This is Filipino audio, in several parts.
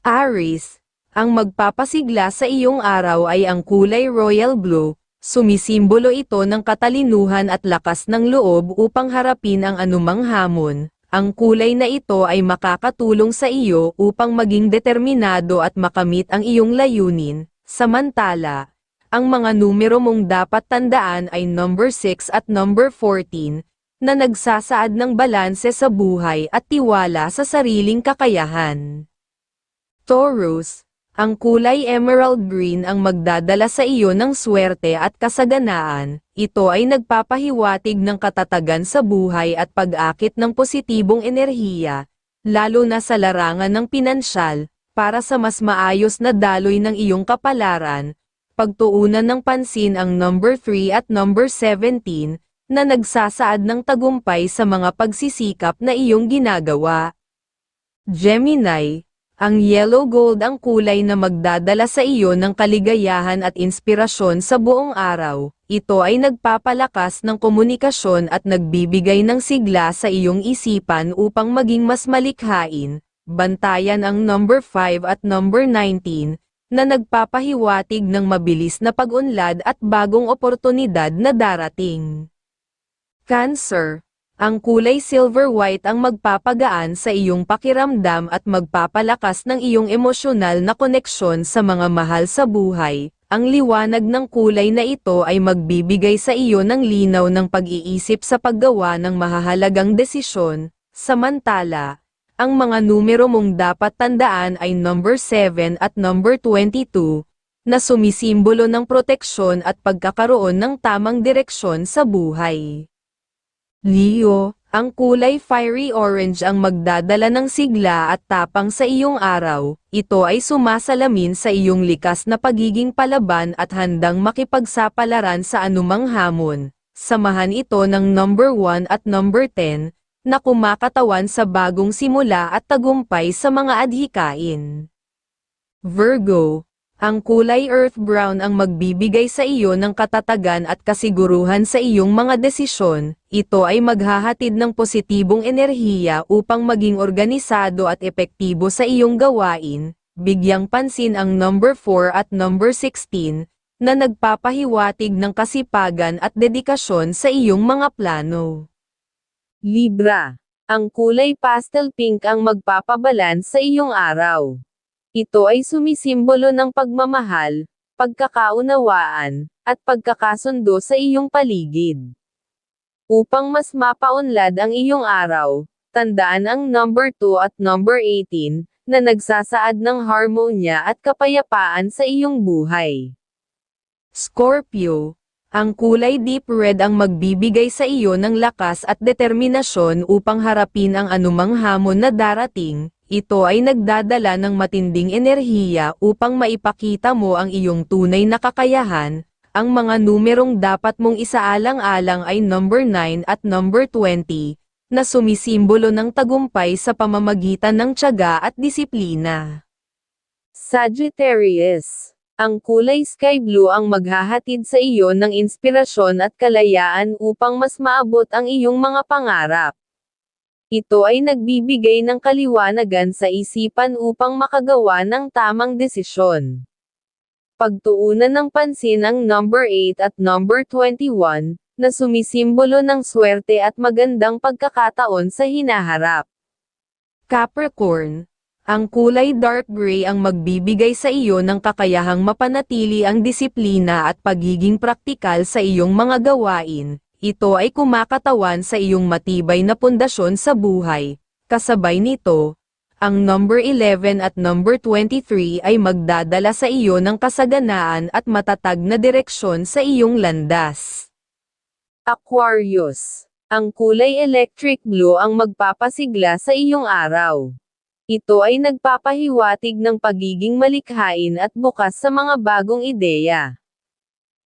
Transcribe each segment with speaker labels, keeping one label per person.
Speaker 1: Aries, ang magpapasigla sa iyong araw ay ang kulay royal blue, sumisimbolo ito ng katalinuhan at lakas ng loob upang harapin ang anumang hamon. Ang kulay na ito ay makakatulong sa iyo upang maging determinado at makamit ang iyong layunin. Samantala, ang mga numero mong dapat tandaan ay number 6 at number 14, na nagsasaad ng balanse sa buhay at tiwala sa sariling kakayahan. Taurus, ang kulay emerald green ang magdadala sa iyo ng swerte at kasaganaan, ito ay nagpapahiwatig ng katatagan sa buhay at pag-akit ng positibong enerhiya, lalo na sa larangan ng pinansyal, para sa mas maayos na daloy ng iyong kapalaran, pagtuunan ng pansin ang number 3 at number 17, na nagsasaad ng tagumpay sa mga pagsisikap na iyong ginagawa. Gemini, ang yellow gold ang kulay na magdadala sa iyo ng kaligayahan at inspirasyon sa buong araw. Ito ay nagpapalakas ng komunikasyon at nagbibigay ng sigla sa iyong isipan upang maging mas malikhain. Bantayan ang number 5 at number 19, na nagpapahiwatig ng mabilis na pag-unlad at bagong oportunidad na darating. Cancer, ang kulay silver white ang magpapagaan sa iyong pakiramdam at magpapalakas ng iyong emosyonal na koneksyon sa mga mahal sa buhay. Ang liwanag ng kulay na ito ay magbibigay sa iyo ng linaw ng pag-iisip sa paggawa ng mahahalagang desisyon. Samantala, ang mga numero mong dapat tandaan ay number 7 at number 22, na sumisimbolo ng proteksyon at pagkakaroon ng tamang direksyon sa buhay. Leo, ang kulay fiery orange ang magdadala ng sigla at tapang sa iyong araw. Ito ay sumasalamin sa iyong likas na pagiging palaban at handang makipagsapalaran sa anumang hamon. Samahan ito ng number 1 at number 10, na kumakatawan sa bagong simula at tagumpay sa mga adhikain. Virgo, ang kulay earth brown ang magbibigay sa iyo ng katatagan at kasiguruhan sa iyong mga desisyon, ito ay maghahatid ng positibong enerhiya upang maging organisado at epektibo sa iyong gawain, bigyang pansin ang number 4 at number 16, na nagpapahiwatig ng kasipagan at dedikasyon sa iyong mga plano. Libra, ang kulay pastel pink ang magpapabalans sa iyong araw. Ito ay sumisimbolo ng pagmamahal, pagkakaunawaan, at pagkakasundo sa iyong paligid. Upang mas mapaunlad ang iyong araw, tandaan ang number 2 at number 18, na nagsasaad ng harmonya at kapayapaan sa iyong buhay. Scorpio, ang kulay deep red ang magbibigay sa iyo ng lakas at determinasyon upang harapin ang anumang hamon na darating, ito ay nagdadala ng matinding enerhiya upang maipakita mo ang iyong tunay na kakayahan. Ang mga numerong dapat mong isaalang-alang ay number 9 at number 20, na sumisimbolo ng tagumpay sa pamamagitan ng tiyaga at disiplina. Sagittarius ang kulay sky blue ang maghahatid sa iyo ng inspirasyon at kalayaan upang mas maabot ang iyong mga pangarap. Ito ay nagbibigay ng kaliwanagan sa isipan upang makagawa ng tamang desisyon. Pagtuunan ng pansin ang number 8 at number 21, na sumisimbolo ng swerte at magandang pagkakataon sa hinaharap. Capricorn, ang kulay dark gray ang magbibigay sa iyo ng kakayahang mapanatili ang disiplina at pagiging praktikal sa iyong mga gawain, ito ay kumakatawan sa iyong matibay na pundasyon sa buhay. Kasabay nito, ang number 11 at number 23 ay magdadala sa iyo ng kasaganaan at matatag na direksyon sa iyong landas. Aquarius, ang kulay electric blue ang magpapasigla sa iyong araw. Ito ay nagpapahiwatig ng pagiging malikhain at bukas sa mga bagong ideya.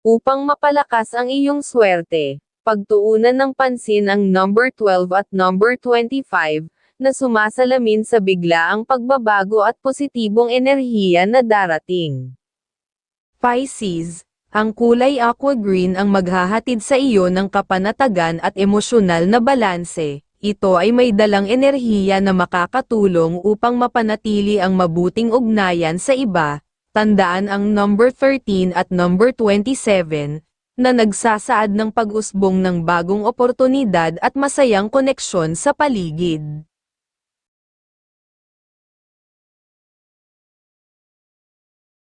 Speaker 1: Upang mapalakas ang iyong swerte, pagtuunan ng pansin ang number 12 at number 25, na sumasalamin sa biglaang pagbabago at positibong enerhiya na darating. Pisces, ang kulay aqua green ang maghahatid sa iyo ng kapanatagan at emosyonal na balanse. ito ay may dalang enerhiya na makakatulong upang mapanatili ang mabuting ugnayan sa iba, tandaan ang number 13 at number 27, na nagsasaad ng pag-usbong ng bagong oportunidad at masayang koneksyon sa paligid.